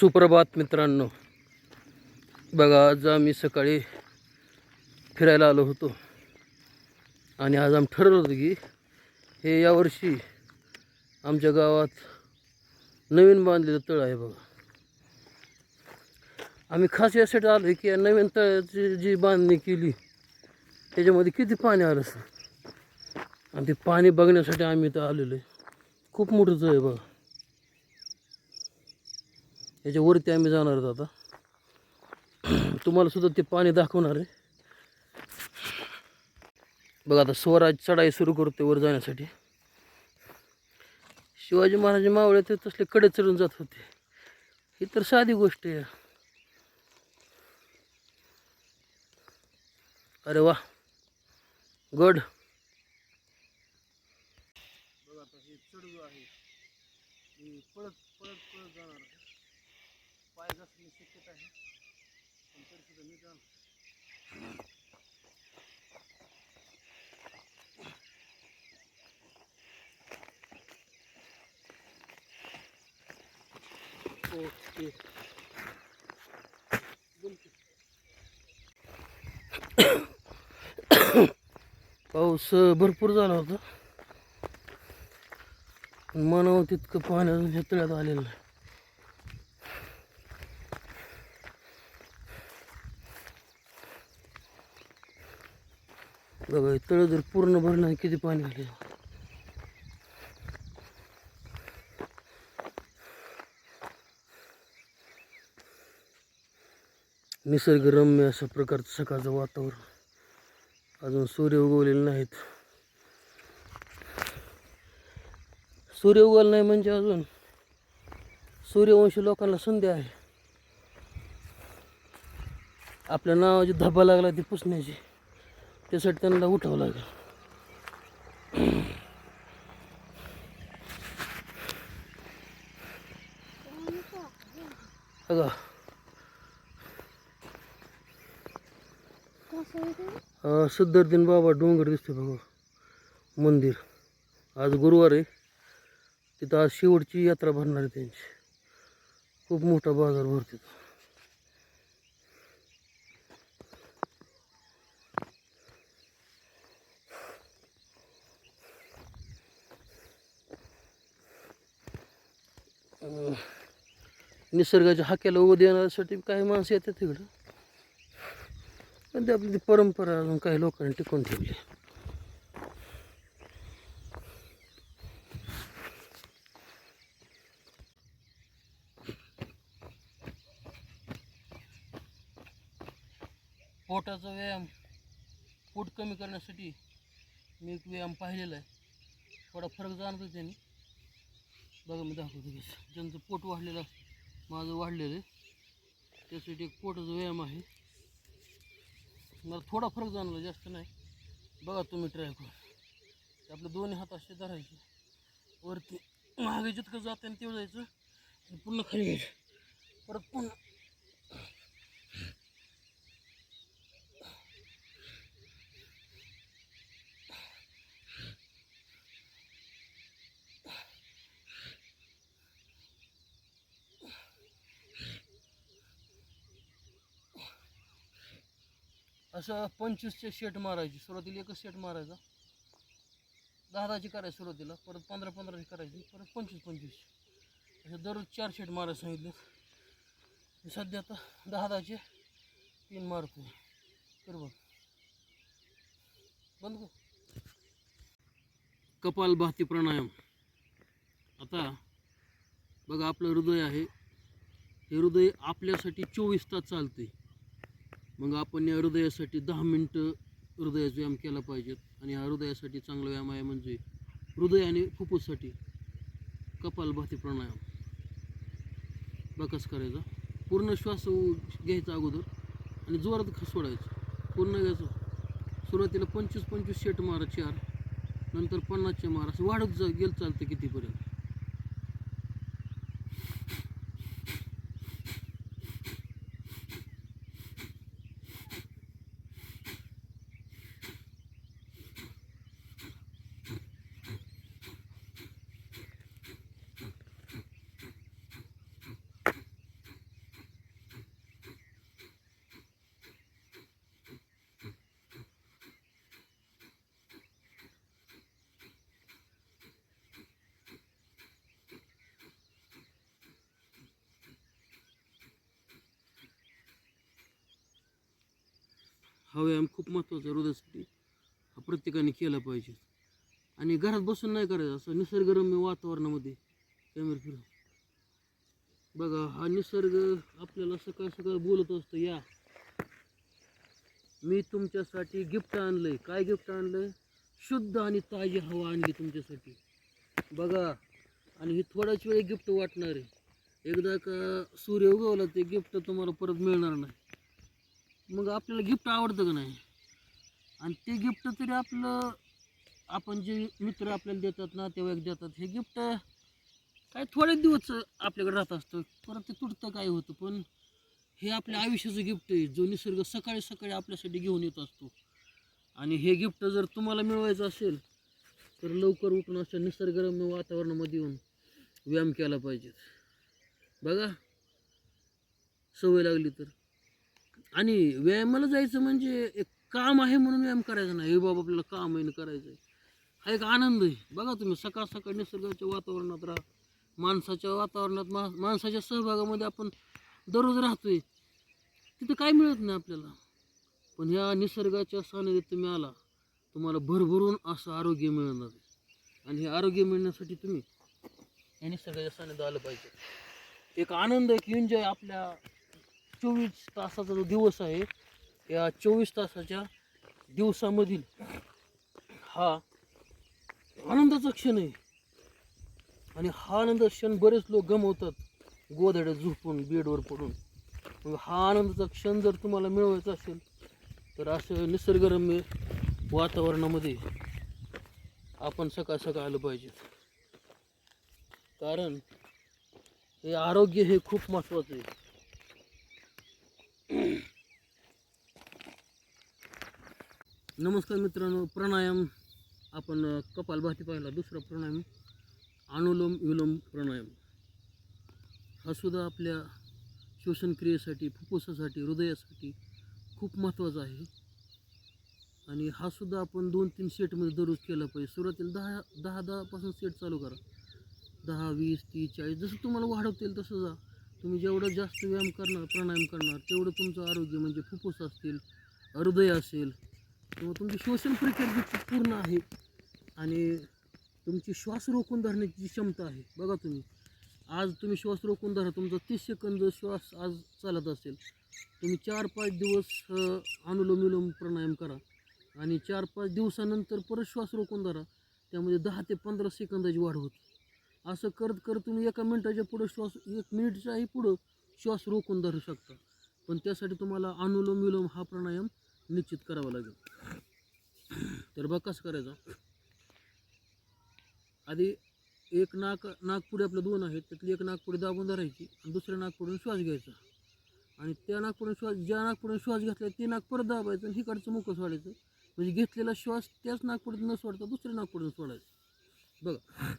सुप्रभात मित्रांनो. बघा आज आम्ही सकाळी फिरायला आलो होतो. आणि आज आम्ही ठरवलं होतं की हे यावर्षी आमच्या गावात नवीन बांधलेलं तळ आहे बघा. आम्ही खास यासाठी आलो की या नवीन तळाची जी बांधणी केली त्याच्यामध्ये किती पाणी आलं असं? आणि ते पाणी बघण्यासाठी आम्ही इथं आलेलो आहे. खूप मोठं तळ आहे बघा. याच्यावरती आम्ही जाणार आहोत आता. तुम्हाला सुद्धा ते पाणी दाखवणार आहे. बघा आता स्वराज चढाई सुरू करते वर जाण्यासाठी. शिवाजी महाराज मावळे ते तसले कडे चढून जात होते. ही तर साधी गोष्ट आहे. अरे वा. गड. बघा आता हे चढू आहे. पळत पळत पळत जाणार आहे पाय घसरण्याची शक्यता आहे पण तरी सुद्धा मी जाणार. ओके. पाऊस भरपूर झाला होता. मनावर तितकं पाणी अजून ह्या तळ्यात आलेलं नाही. बघा तळ जर पूर्ण भरलं आणि किती पाणी आले निसर्गरम्य अशा प्रकारचं सकाळचं वातावरण. अजून सूर्य उगवलेले नाहीत. सूर्य उगवला नाही म्हणजे अजून सूर्यवंशी लोकांना संधी आहे. आपल्या नावाची धब्बा लागला ती पुसण्याची. त्यासाठी त्यांना उठावं लागेल अगं. हा बाबा डोंगर दिसते बघा. मंदिर. आज गुरुवार आहे. तिथं आज शेवटची यात्रा भरणार आहे त्यांची. खूप मोठा बाजार भरतो. निसर्गाच्या हाक्याला उभं देण्यासाठी काही माणसं येतात तिकडं. पण ते आपली ती परंपरा अजून काही लोकांनी टिकून ठेवली पोटाचा व्यायाम पोट कमी करण्यासाठी मी एक व्यायाम पाहिलेला आहे. थोडा फरक जाणतो त्यांनी. बघा मी दाखवतो की ज्यांचं पोट वाढलेलं माझं वाढलेलं आहे त्यासाठी एक पोटाचा व्यायाम आहे. मला थोडा फरक जाणवला जास्त नाही. बघा तुम्ही ट्राय करून आपले दोन्ही हात असे धरायचे. वरती मागे जितकं जातं तेवढं जायचं आणि पुन्हा खाली घ्यायचं. परत पुन्हा असं पंचवीसचे शेट मारायची. सुरुवातीला एकच शेट मारायचा. दहा दहाची करायची सुरुवातीला परत पंधरा पंधराची करायची परत पंचवीस पंचवीस. असे दररोज चार शेट मारायला सांगितले. सध्या आता दहा दहाचे तीन मारतो तर बघ. बंद कपाल भाती प्राणायाम. आता बघा आपलं हृदय आहे. हे हृदय आपल्यासाठी चोवीस तास चालते मग आपण या हृदयासाठी दहा मिनटं हृदयाचा व्यायाम केला पाहिजेत आणि हा हृदयासाठी चांगला व्यायाम आहे म्हणजे हृदय आणि फुफ्फुससाठी कपालभाती प्राणायाम. बघ करायचा. पूर्ण श्वास घ्यायचा अगोदर आणि जोरात खसवडायचं सोडायचं. पूर्ण घ्यायचं. सुरुवातीला पंचवीस पंचवीस शेट मारा चार. नंतर पन्नासचे मारा. असं वाढत जा गेलं चालतं कितीपर्यंत. हा व्यायाम खूप महत्त्वाचा आहे हृदयासाठी. हा प्रत्येकाने केला पाहिजे. आणि घरात बसून नाही करायचं असं निसर्गरम्य वातावरणामध्ये कॅमेरा फिरव. बघा हा निसर्ग आपल्याला सकाळ सकाळ बोलत असतो या. मी तुमच्यासाठी गिफ्ट आणलंय. काय गिफ्ट आणलंय? शुद्ध आणि ताजी हवा आणली तुमच्यासाठी. बघा आणि ही थोड्याच वेळ गिफ्ट वाटणार आहे. एकदा का सूर्य उगवला ते गिफ्ट तुम्हाला परत मिळणार नाही. मग आपल्याला गिफ्ट आवडतं का नाही? आणि ते गिफ्ट तरी आपलं आपण जे मित्र आपल्याला देतात नातेवाईक देतात. हे गिफ्ट काय थोडे दिवस आपल्याकडे राहत असतं परत ते तुटतं काय होतं? पण हे आपल्या आयुष्याचं गिफ्ट आहे. जो निसर्ग सकाळी सकाळी आपल्यासाठी घेऊन येत असतो. आणि हे गिफ्ट जर तुम्हाला मिळवायचं असेल तर लवकर उठून अशा निसर्गरम्य वातावरणामध्ये येऊन व्यायाम केला पाहिजे. बघा. सवय लागली तर. आणि व्यायामाला जायचं म्हणजे एक काम आहे म्हणून व्यायाम करायचा नाही. हे बाबा आपल्याला काम आहे ना करायचं आहे हा एक आनंद आहे. बघा तुम्ही सकाळ सकाळ निसर्गाच्या वातावरणात राहा. माणसाच्या वातावरणात मा माणसाच्या सहभागामध्ये आपण दररोज राहतोय. तिथं काय मिळत नाही आपल्याला. पण ह्या निसर्गाच्या सानिध्यात तुम्ही आला तुम्हाला भरभरून असं आरोग्य मिळणार आणि हे आरोग्य मिळण्यासाठी तुम्ही या निसर्गाच्या सानिध्यात आलं पाहिजे. एक आनंद एक एन्जॉय आपल्या चोवीस तासाचा जो दिवस आहे या चोवीस तासाच्या दिवसामधील हा आनंदाचा क्षण आहे. आणि हा आनंद क्षण बरेच लोक गमवतात गोधड्यात झोपून बेडवर पडून. मग हा आनंदाचा क्षण जर तुम्हाला मिळवायचा असेल तर असं निसर्गरम्य वातावरणामध्ये आपण सकाळ सकाळ आलं पाहिजे. कारण हे आरोग्य हे खूप महत्त्वाचं आहे. नमस्कार मित्रांनो प्राणायाम. आपण कपालभाती पाहिला दुसरा प्राणायाम. अनुलोम विलोम प्राणायाम. हा सुद्धा आपल्या श्वसनक्रियेसाठी फुफ्फुसासाठी हृदयासाठी खूप महत्त्वाचा आहे. आणि हा सुद्धा आपण दोन तीन सेटमध्ये दररोज केला पाहिजे. सुरुवातीला दहा दहा दहापासून सेट चालू करा. दहा वीस तीस चाळीस जसं तुम्हाला वाढवता येईल तसं जा. तुम्ही जेवढं जास्त व्यायाम करणार प्राणायाम करणार तेवढं तुमचं आरोग्य म्हणजे फुफ्फुस असतील हृदय असेल किंवा तुमची श्वसन प्रक्रिया जी पूर्ण आहे आणि तुमची श्वास रोखून धरण्याची जी क्षमता आहे बघा तुम्ही. आज तुम्ही श्वास रोखून धरा तुमचा तीस सेकंद श्वास आज चालत असेल. तुम्ही चार पाच दिवस अनुलोम विलोम प्राणायाम करा आणि चार पाच दिवसानंतर परत श्वास रोखून धरा. त्यामध्ये दहा ते पंधरा सेकंदाची वाढ होते. असं करत करत तुम्ही एका मिनिटाच्या पुढं श्वास एक मिनिटच्याही पुढं श्वास रोखून धरू शकता. पण त्यासाठी तुम्हाला अनुलोम विलोम हा प्राणायाम निश्चित करावं लागेल. तर बघ कसं करायचं. आधी एक नाक नागपुडी आपलं दोन आहेत त्यातली एक नागपुडी दाबून धरायची आणि दुसऱ्या नागपुडीने श्वास घ्यायचा. आणि त्या नागपुडीने श्वास ज्या नागपुडीने श्वास घेतला ते नाक परत दाबायचं आणि हिकडचं मुखं सोडायचं म्हणजे घेतलेला श्वास त्याच नागपुडीत न सोडता दुसऱ्या नागपुडीने सोडायचं. बघा.